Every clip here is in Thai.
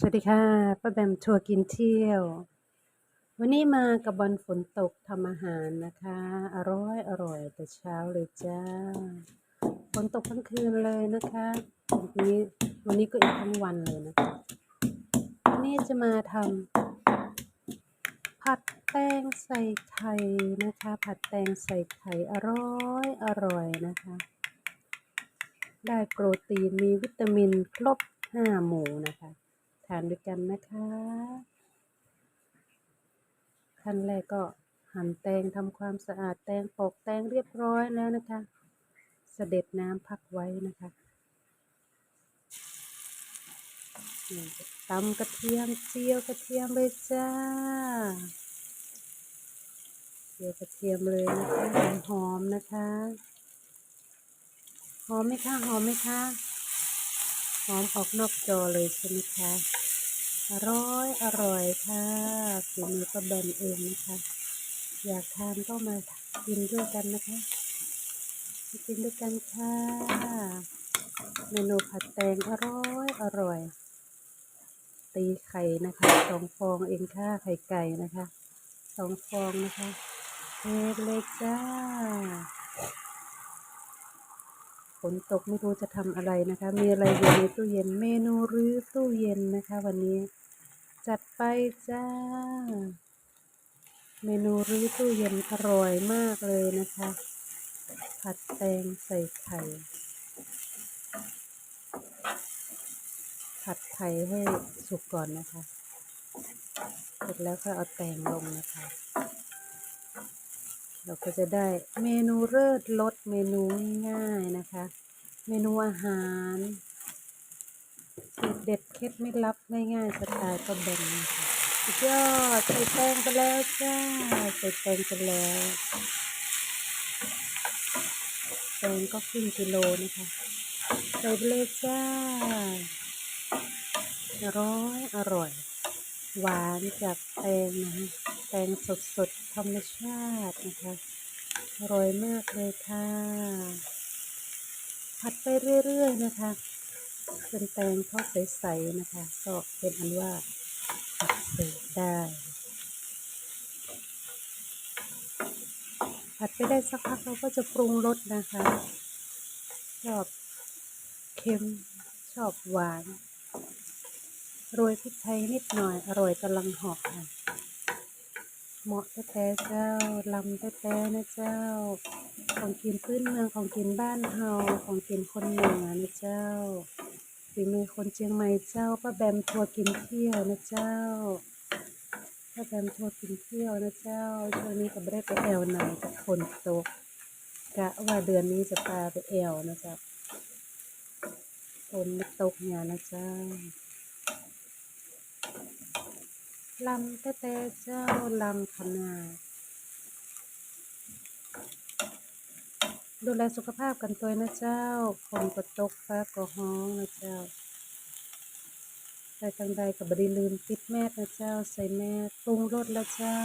สวัสดีค่ะป้าแบมทัวร์กินเที่ยว วันนี้มากับบอลฝนตกทำอาหารนะคะ อร่อยอร่อยแต่เช้าเลยจ้าฝนตกทั้งคืนเลยนะคะวันนี้วันนี้ก็อีกทั้งวันเลยนะคะวันนี้จะมาทำผัดแตงใส่ไข่นะคะ ผัดแตงใส่ไข่อร่อยอร่อยนะคะ ได้โปรตีนมีวิตามินครบห้าหมู่นะคะ ทานด้วยกันนะคะ ขั้นแรกก็หั่นแตงทำความสะอาดแตงปอกแตงเรียบร้อยแล้วนะคะ เสด็จน้ำพักไว้นะคะตำกระเทียมเจียวกระเทียมเลยจ้าเจียวกระเทียมเลยนะคะหอมๆนะคะ หอมไหมคะหอมไหมคะ หอมออกนอกจอเลยใช่ไหมคะ อร่อย อร่อยค่ะฝีมือก็แบนเองนะคะ อยากทานก็มากินด้วยกันนะคะกินด้วยกันค่ะ เมนูผัดแตงอร่อย อร่อย ตีไข่นะคะสองฟองเองค่ะไข่ไก่นะคะสองฟองนะคะเทเลยจ้า ฝนตกไม่รู้จะทำอะไรนะคะ มีอะไรอยู่ในตู้เย็นเมนูรื้อตู้เย็นนะคะ วันนี้จัดไปจ้า เมนูรื้อตู้เย็นอร่อยมากเลยนะคะ ผัดแตงใส่ไข่ ผัดไข่ให้สุกก่อนนะคะ เสร็จแล้วก็เอาแตงลงนะคะ เราก็จะได้เมนูเลิศรสเมนูง่ายๆนะคะ เมนูอาหารสูตรเด็ดเคล็ดไม่ลับง่ายๆสไตล์ก็แบนสุดยอดใส่แตงไปแล้วจ้าใส่แตงไปแล้วแตงก็ครึ่งกิโลนะคะใส่ไปเลยจ้าอร่อยอร่อย หวานจากแตงนะคะ แตงสดๆธรรมชาตินะคะอร่อยมากเลยค่ะ ผัดไปเรื่อยๆนะคะจนแตงเขาใสๆนะคะ ก็เป็นอันว่าผัดเสร็จได้ผัดไปได้สักพักเราก็จะปรุงรสนะคะ ชอบเค็มชอบหวาน โรยพริกไทยนิดหน่อย อร่อยกำลังหาะค่ะ เหมาะแต่แต่เจ้าลำแต่แต่นะเจ้า ของกินพื้นเมืองของกินบ้านเฮาของกินคนเหนือนะเจ้าฝีมือคนเชียงใหม่เจ้าป้าแบมทัวกินเที่ยวนะเจ้าป้าแบมทัวกินเที่ยวนะเจ้าช่วงนี้ก็ไม่ได้ไปแอวไหนจากฝนตกกะว่าเดือนนี้จะพาไปแอวนะจ้าฝนตกเนี่ยนะเจ้า ลำแต่แต่เจ้าลำขนาดูแลสุขภาพกันตัวนะเจ้าฝนก็ตกฟ้าก็ห้องนะเจ้าไปทางใดกับบไดีลืมปิดแมสนะเจ้า ใส่แมสปรุงรสแล้วเจ้า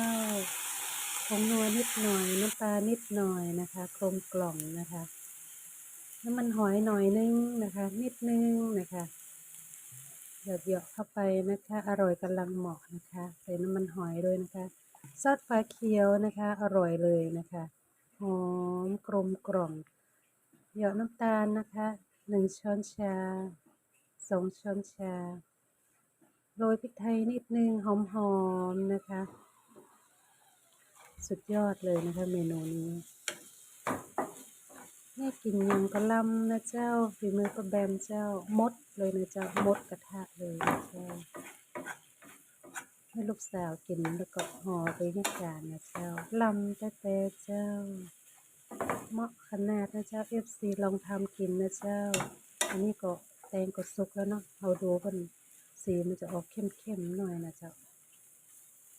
ผงนัวนิดหน่อยน้ำปลานิดหน่อยนะคะกลมกล่อมนะคะ น้ำมันหอยหน่อยนึงนะคะ นิดนึงนะคะ หยดเหยาะเข้าไปนะคะ อร่อยกำลังเหมาะนะคะ ใส่น้ำมันหอยด้วยนะคะซอสฟ้าเขียวนะคะ อร่อยเลยนะคะหอมกลมกล่อมเหยาะน้ำตาลนะคะหนึ่งช้อนชาสองช้อนชาโรยพริกไทยนิดนึงหอมๆนะคะ สุดยอดเลยนะคะเมนูนี้ แม่กินยังกะลำนะเจ้าฝีมือก็แบมเจ้ามดเลยนะเจ้ามดกระทะเลยนะเจ้าให้ลูกสาวกินแล้วก็ห่อไปให้การนะเจ้าลำแต่แต่เจ้าเหมาะขนาดนะเจ้าเอฟซีลองทำกินนะเจ้า อันนี้ก็แตงก็สุกแล้วเนาะเอาดูกันสีมันจะออกเข้มๆหน่อยนะเจ้า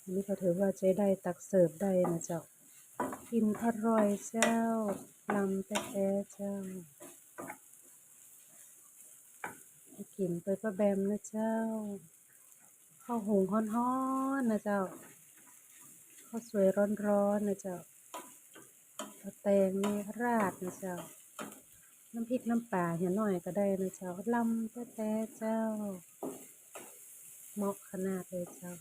อันนี้ก็ถือว่าใช้ได้ตักเสิร์ฟได้นะเจ้ากินอร่อยเจ้า ลำแต่แต่เจ้ากินไปประแบมนะเจ้า ข้าวหุงฮ้อนๆนะเจ้า ข้าวสวยร้อนๆนะเจ้าเอาแตงนี่ราดนะเจ้า น้ำพริกน้ำปลาเหี่ยหน่อยก็ได้นะเจ้าลำแต่แต่เจ้าเหมาะขนาดเลยเจ้า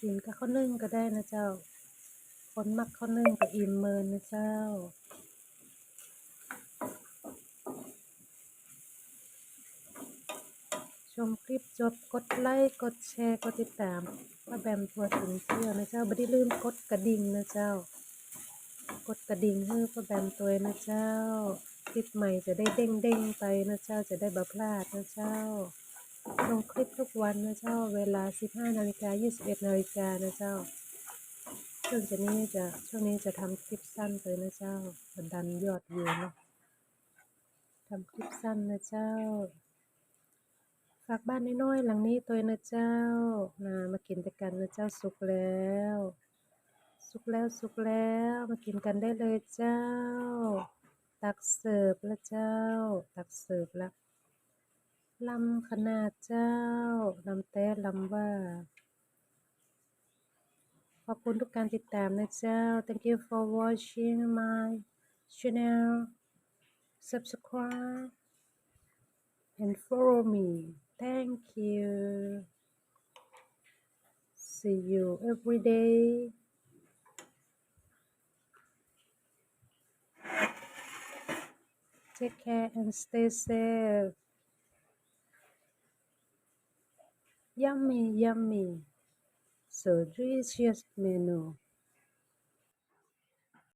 กินกับข้าวนึ่งก็ได้นะเจ้า คนมักข้าวนึ่งก็อิ่มเมินนะเจ้า ชมคลิปจบกดไลค์กดแชร์กดติดตามป้าแบมทัวร์ถึงเที่ยวนะเจ้าไม่ได้ลืมกดกระดิ่งนะเจ้า กดกระดิ่งให้ป้าแบมตัวนะเจ้า คลิปใหม่จะได้เด้งเด้งไปนะเจ้าจะได้บ่พลาดนะเจ้าลงคลิปทุกวันนะเจ้า เวลา 15นาฬิกา21นาฬิกานะเจ้า ช่วงจะนี้จะช่วงนี้จะทำคลิปสั้นเลยนะเจ้าดันยอดวิวเนาะทำคลิปสั้นนะเจ้า ฝากบ้านน้อยๆหลังนี้ตัวนะเจ้านะมากินกันนะเจ้าสุกแล้ว สุกแล้วสุกแล้วมากินกันได้เลยเจ้า ตักเสิร์ฟล้วเจ้า ตักเสิร์ฟแล้วลำขนาดเจ้าลำแต่ลำว่า อบคุณทุกการติดตามนะเจ้า thank you for watching my channel subscribe and follow me thank you see you every day take care and stay safe yummy yummy So, this menu.